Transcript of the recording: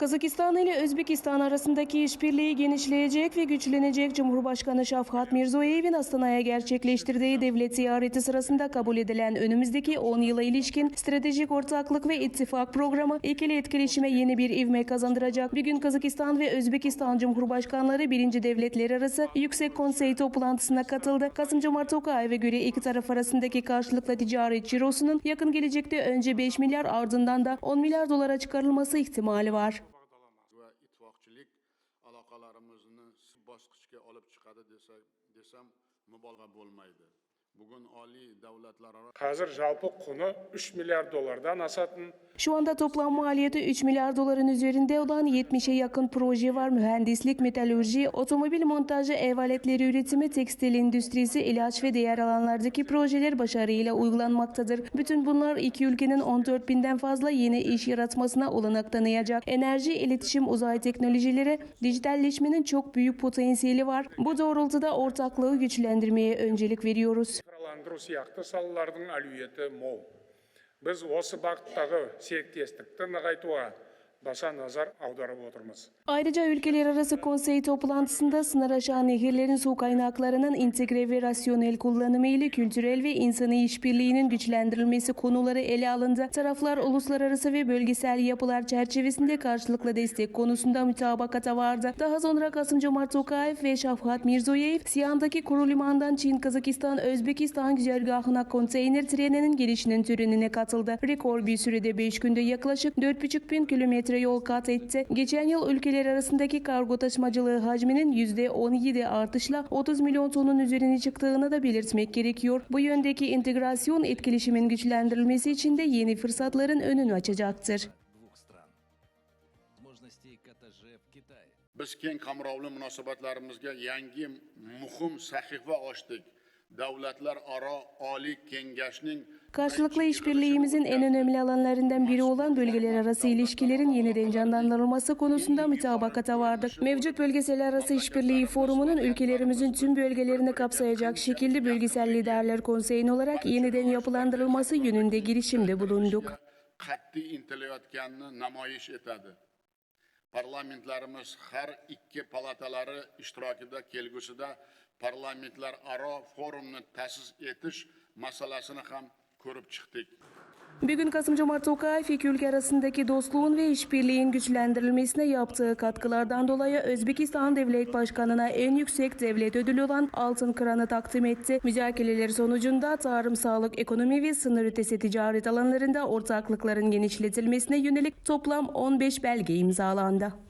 Kazakistan ile Özbekistan arasındaki işbirliği genişleyecek ve güçlenecek Cumhurbaşkanı Şafkat Mirzoyev'in Astana'ya gerçekleştirdiği devlet ziyareti sırasında kabul edilen önümüzdeki 10 yıla ilişkin stratejik ortaklık ve ittifak programı ikili etkileşime yeni bir ivme kazandıracak. Bir gün Kazakistan ve Özbekistan Cumhurbaşkanları birinci devletler arası Yüksek Konsey toplantısına katıldı. Kasım-Cumart Tokayev'e göre iki taraf arasındaki karşılıklı ticaret cirosunun yakın gelecekte önce 5 milyar ardından da 10 milyar dolara çıkarılması ihtimali var. Bosqichga olib chiqadi desa desam mubolag'a bo'lmaydi. Қазір жалпы құны 3 миллиард доллардан асатын Şu anda toplam maliyeti 3 milyar doların üzerinde olan 70'e yakın proje var. Mühendislik, metalurji, otomobil montajı, ev aletleri üretimi, tekstil endüstrisi, ilaç ve diğer alanlardaki projeler başarıyla uygulanmaktadır. Bütün bunlar iki ülkenin 14 binden fazla yeni iş yaratmasına olanak tanıyacak. Enerji, iletişim, uzay teknolojileri, dijitalleşmenin çok büyük potansiyeli var. Bu doğrultuda ortaklığı güçlendirmeye öncelik veriyoruz. Цифрландыру сияқты салалардың әлеуеті мол. Біз осы бағыттағы серіктестікті нығайтуға başa nazar avdarıp oturmaz. Ayrıca ülkeler arası konsey toplantısında sınır aşağı nehirlerin su kaynaklarının integre ve rasyonel kullanımı ile kültürel ve insani işbirliğinin güçlendirilmesi konuları ele alındı. Taraflar uluslararası ve bölgesel yapılar çerçevesinde karşılıklı destek konusunda mütabakata vardı. Daha sonra Kasım Cumart Tokayev ve Şafkat Mirzoyev, Siyan'daki kuru limandan Çin, Kazakistan, Özbekistan güzergahına konteyner treninin gelişinin törenine katıldı. Rekor bir sürede 5 günde yaklaşık 4,5 bin kilometre kilometre yol kat etti. Geçen yıl ülkeler arasındaki kargo taşımacılığı hacminin %17 artışla 30 milyon tonun üzerine çıktığını da belirtmek gerekiyor. Bu yöndeki integrasyon etkileşimin güçlendirilmesi için de yeni fırsatların önünü açacaktır. Biz keng qamrovli munosabatlarimizga yangi muhim sahifa ochdik. Karşılıklı işbirliğimizin en önemli alanlarından biri olan bölgeler arası ilişkilerin yeniden canlandırılması konusunda mütabakata vardık. Mevcut bölgesel arası işbirliği forumunun ülkelerimizin tüm bölgelerini kapsayacak şekilde bölgesel liderler konseyin olarak yeniden yapılandırılması yönünde girişimde bulunduk. qat'iy intilayotganini namoyish etadi parlamentlarimiz har ikki palatalari ishtirokida kelgusida parlamentlararo forumni ta'sis etish masalasini ham ko'rib chiqdik Bugün Kasım-Cumart Tokayev iki ülke arasındaki dostluğun ve işbirliğin güçlendirilmesine yaptığı katkılardan dolayı Özbekistan Devlet Başkanı'na en yüksek devlet ödülü olan Altın Kıran'ı takdim etti. Müzakereler sonucunda tarım, sağlık, ekonomi ve sınır ötesi ticaret alanlarında ortaklıkların genişletilmesine yönelik toplam 15 belge imzalandı.